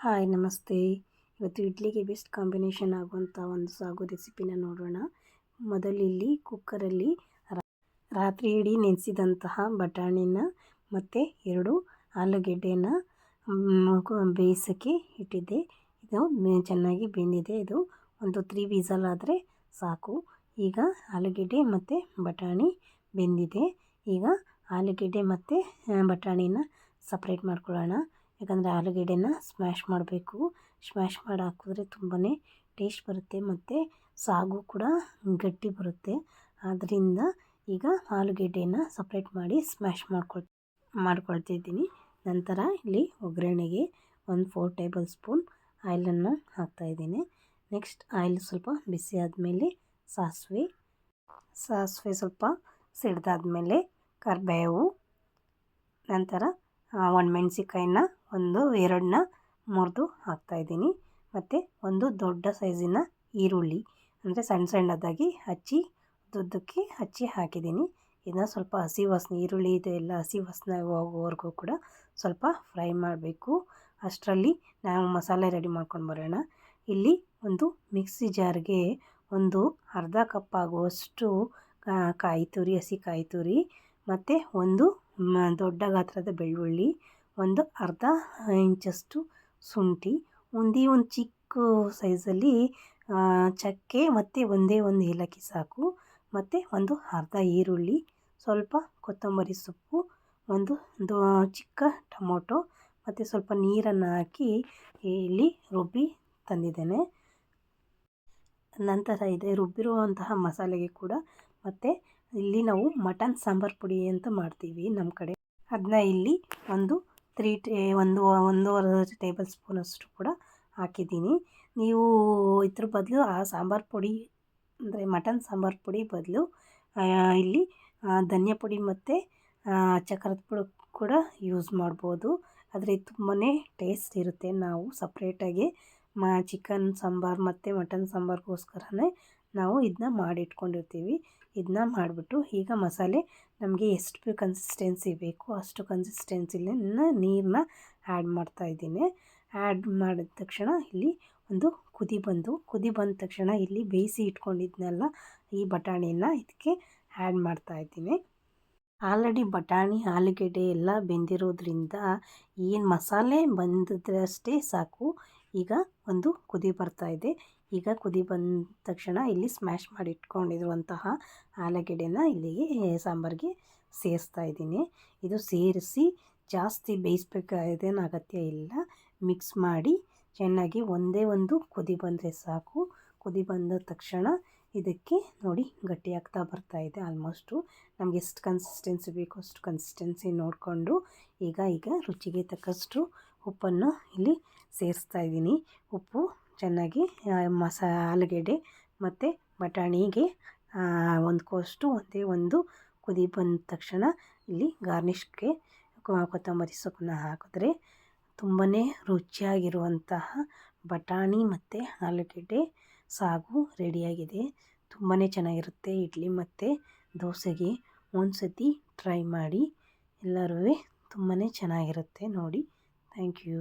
Hi, ನಮಸ್ತೆ. ಇವತ್ತು ಇಡ್ಲಿಗೆ ಬೆಸ್ಟ್ ಕಾಂಬಿನೇಷನ್ ಆಗುವಂಥ ಒಂದು ಸಾಗು ರೆಸಿಪಿನ ನೋಡೋಣ. ಮೊದಲಿಲ್ಲಿ ಕುಕ್ಕರಲ್ಲಿ ರಾತ್ರಿ ಇಡೀ ನೆನೆಸಿದಂತಹ ಬಟಾಣಿನ ಮತ್ತು ಎರಡು ಆಲೂಗೆಡ್ಡೆನ ಬೇಯಿಸೋಕ್ಕೆ ಇಟ್ಟಿದ್ದೆ. ಇದು ಚೆನ್ನಾಗಿ ಬೆಂದಿದೆ. ಇದು ಒಂದು ತ್ರೀ ವೀಸಲ್ ಆದರೆ ಸಾಕು. ಈಗ ಆಲೂಗೆಡ್ಡೆ ಮತ್ತು ಬಟಾಣಿ ಬೆಂದಿದೆ. ಈಗ ಆಲೂಗೆಡ್ಡೆ ಮತ್ತು ಬಟಾಣಿನ ಸಪ್ರೇಟ್ ಮಾಡ್ಕೊಳ್ಳೋಣ. ಯಾಕಂದರೆ ಆಲೂಗೆಡ್ಡೆನ ಸ್ಮ್ಯಾಶ್ ಮಾಡಬೇಕು. ಸ್ಮ್ಯಾಶ್ ಮಾಡಿ ಹಾಕಿದ್ರೆ ತುಂಬಾ ಟೇಸ್ಟ್ ಬರುತ್ತೆ ಮತ್ತು ಸಾಗು ಕೂಡ ಗಟ್ಟಿ ಬರುತ್ತೆ. ಆದ್ದರಿಂದ ಈಗ ಆಲೂಗೆಡ್ಡೆನ ಸಪ್ರೇಟ್ ಮಾಡಿ ಸ್ಮ್ಯಾಶ್ ಮಾಡ್ಕೊಳ್, ಮಾಡ್ಕೊಳ್ತಿದ್ದೀನಿ. ನಂತರ ಇಲ್ಲಿ ಒಗ್ಗರಣೆಗೆ ಒಂದು ಫೋರ್ ಟೇಬಲ್ ಸ್ಪೂನ್ ಆಯಿಲನ್ನು ಹಾಕ್ತಾಯಿದ್ದೀನಿ ನೆಕ್ಸ್ಟ್ ಆಯಿಲ್ ಸ್ವಲ್ಪ ಬಿಸಿ ಆದಮೇಲೆ ಸಾಸಿವೆ ಸಾಸಿವೆ ಸ್ವಲ್ಪ ಸಿಡ್ದಾದ್ಮೇಲೆ ಕರಿಬೇವು, ನಂತರ ಒಣಮೆಣ್ಸಿಕಾಯಿನ ಒಂದು ಎರಡನ್ನ ಮುರಿದು ಹಾಕ್ತಾಯಿದ್ದೀನಿ ಮತ್ತು ಒಂದು ದೊಡ್ಡ ಸೈಜಿನ ಈರುಳ್ಳಿ, ಅಂದರೆ ಸಣ್ಣ ಸಣ್ಣದಾಗಿ ಹಚ್ಚಿ ದುದ್ದಕ್ಕೆ ಹಚ್ಚಿ ಹಾಕಿದ್ದೀನಿ. ಇದನ್ನು ಸ್ವಲ್ಪ ಹಸಿ ವಾಸನೆ, ಈರುಳ್ಳಿ ಇದೆಲ್ಲ ಹಸಿ ವಾಸನೆ ಹೋಗೋವರೆಗೂ ಕೂಡ ಸ್ವಲ್ಪ ಫ್ರೈ ಮಾಡಬೇಕು. ಅಷ್ಟರಲ್ಲಿ ನಾವು ಮಸಾಲೆ ರೆಡಿ ಮಾಡ್ಕೊಂಡು ಬರೋಣ. ಇಲ್ಲಿ ಒಂದು ಮಿಕ್ಸಿ ಜಾರ್ಗೆ ಒಂದು ಅರ್ಧ ಕಪ್ ಆಗುವಷ್ಟು ಕಾಯಿ ತುರಿ ಹಸಿ ಕಾಯಿ ತುರಿ ಮತ್ತು ಒಂದು ದೊಡ್ಡ ಗಾತ್ರದ ಬೆಳ್ಳುಳ್ಳಿ, ಒಂದು ಅರ್ಧ ಇಂಚಷ್ಟು ಶುಂಠಿ, ಒಂದೇ ಒಂದು ಚಿಕ್ಕ ಸೈಜಲ್ಲಿ ಚಕ್ಕೆ ಮತ್ತು ಒಂದೇ ಒಂದು ಏಲಕ್ಕಿ ಸಾಕು, ಮತ್ತು ಒಂದು ಅರ್ಧ ಈರುಳ್ಳಿ, ಸ್ವಲ್ಪ ಕೊತ್ತಂಬರಿ ಸೊಪ್ಪು, ಒಂದು ದೊ, ಚಿಕ್ಕ ಟೊಮೊಟೊ, ಮತ್ತು ಸ್ವಲ್ಪ ನೀರನ್ನು ಹಾಕಿ ಇಲ್ಲಿ ರುಬ್ಬಿ ತಂದಿದ್ದೇನೆ. ನಂತರ ಇದೆ, ರುಬ್ಬಿರುವಂತಹ ಮಸಾಲೆಗೆ ಕೂಡ ಮತ್ತು ಇಲ್ಲಿ ನಾವು ಮಟನ್ ಸಾಂಬಾರು ಪುಡಿ ಅಂತ ಮಾಡ್ತೀವಿ ನಮ್ಮ ಕಡೆ. ಅದನ್ನ ಇಲ್ಲಿ ಒಂದು ತ್ರೀ ಟೇ ಒಂದು, ಒಂದೂವರೆ ಟೇಬಲ್ ಸ್ಪೂನ್ ಅಷ್ಟು ಕೂಡ ಹಾಕಿದ್ದೀನಿ. ನೀವು ಇದ್ರ ಬದಲು ಆ ಸಾಂಬಾರು ಪುಡಿ, ಅಂದರೆ ಮಟನ್ ಸಾಂಬಾರು ಪುಡಿ ಬದಲು ಇಲ್ಲಿ ಧನಿಯಾ ಪುಡಿ ಮತ್ತು ಚಕ್ರದ ಪುಡಿ ಕೂಡ ಯೂಸ್ ಮಾಡ್ಬೋದು. ಆದರೆ ತುಂಬಾ ಟೇಸ್ಟ್ ಇರುತ್ತೆ. ನಾವು ಸಪ್ರೇಟಾಗಿ ಮ ಚಿಕನ್ ಸಾಂಬಾರು ಮತ್ತು ಮಟನ್ ಸಾಂಬಾರಿಗೋಸ್ಕರನೇ ನಾವು ಇದನ್ನ ಮಾಡಿಟ್ಕೊಂಡಿರ್ತೀವಿ. ಇದನ್ನ ಮಾಡಿಬಿಟ್ಟು ಈಗ ಮಸಾಲೆ ನಮಗೆ ಎಷ್ಟು ಕನ್ಸಿಸ್ಟೆನ್ಸಿ ಬೇಕು ಅಷ್ಟು ಕನ್ಸಿಸ್ಟೆನ್ಸಿಲಿ ನೀರನ್ನ ಆ್ಯಡ್ ಮಾಡ್ತಾಯಿದ್ದೀನಿ ಆ್ಯಡ್ ಮಾಡಿದ ತಕ್ಷಣ ಇಲ್ಲಿ ಒಂದು ಕುದಿ ಬಂದು, ಕುದಿ ಬಂದ ತಕ್ಷಣ ಇಲ್ಲಿ ಬೇಯಿಸಿ ಇಟ್ಕೊಂಡಿದ್ನೆಲ್ಲ ಈ ಬಟಾಣಿನ ಇದಕ್ಕೆ ಆ್ಯಡ್ ಮಾಡ್ತಾಯಿದ್ದೀನಿ ಆಲ್ರೆಡಿ ಬಟಾಣಿ, ಆಲೂಗೆಡ್ಡೆ ಎಲ್ಲ ಬೆಂದಿರೋದ್ರಿಂದ ಏನು ಮಸಾಲೆ ಬಂದಿದ್ರಷ್ಟೇ ಸಾಕು. ಈಗ ಒಂದು ಕುದಿ ಬರ್ತಾಯಿದೆ ಈಗ ಕುದಿ ಬಂದ ತಕ್ಷಣ ಇಲ್ಲಿ ಸ್ಮ್ಯಾಶ್ ಮಾಡಿ ಇಟ್ಕೊಂಡಿರುವಂತಹ ಆಲೂಗೆಡ್ಡೆನ ಇಲ್ಲಿಗೆ ಸಾಂಬಾರಿಗೆ ಸೇರಿಸ್ತಾ ಇದ್ದೀನಿ. ಇದು ಸೇರಿಸಿ ಜಾಸ್ತಿ ಬೇಯಿಸ್ಬೇಕಾದೇನು ಅಗತ್ಯ ಇಲ್ಲ. ಮಿಕ್ಸ್ ಮಾಡಿ ಚೆನ್ನಾಗಿ ಒಂದೇ ಒಂದು ಕುದಿ ಬಂದರೆ ಸಾಕು. ಕುದಿ ಬಂದ ತಕ್ಷಣ ಇದಕ್ಕೆ ನೋಡಿ ಗಟ್ಟಿಯಾಗ್ತಾ ಬರ್ತಾ ಇದೆ ಆಲ್ಮೋಸ್ಟು ನಮಗೆ ಎಷ್ಟು ಕನ್ಸಿಸ್ಟೆನ್ಸಿ ಬೇಕು ಅಷ್ಟು ಕನ್ಸಿಸ್ಟೆನ್ಸಿ ನೋಡಿಕೊಂಡು ಈಗ ಈಗ ರುಚಿಗೆ ತಕ್ಕಷ್ಟು ಉಪ್ಪನ್ನು ಇಲ್ಲಿ ಸೇರಿಸ್ತಾ ಇದ್ದೀನಿ. ಉಪ್ಪು ಚೆನ್ನಾಗಿ ಮಸಾ, ಆಲೂಗೆಡ್ಡೆ ಮತ್ತು ಬಟಾಣಿಗೆ ಹೊಂದ್ಕೋಷ್ಟು ಒಂದೇ ಒಂದು ಕುದಿ ಬಂದ ತಕ್ಷಣ ಇಲ್ಲಿ ಗಾರ್ನಿಷ್ಗೆ ಕೊತ್ತಂಬರಿ ಸೊಪ್ಪನ್ನ ಹಾಕಿದ್ರೆ ತುಂಬಾ ರುಚಿಯಾಗಿರುವಂತಹ ಬಟಾಣಿ ಮತ್ತು ಆಲೂಗೆಡ್ಡೆ ಸಾಗು ರೆಡಿಯಾಗಿದೆ. ತುಂಬಾ ಚೆನ್ನಾಗಿರುತ್ತೆ ಇಡ್ಲಿ ಮತ್ತು ದೋಸೆಗೆ. ಒಂದು ಸತಿ ಟ್ರೈ ಮಾಡಿ ಎಲ್ಲರೂ ತುಂಬಾ ಚೆನ್ನಾಗಿರುತ್ತೆ ನೋಡಿ. Thank you.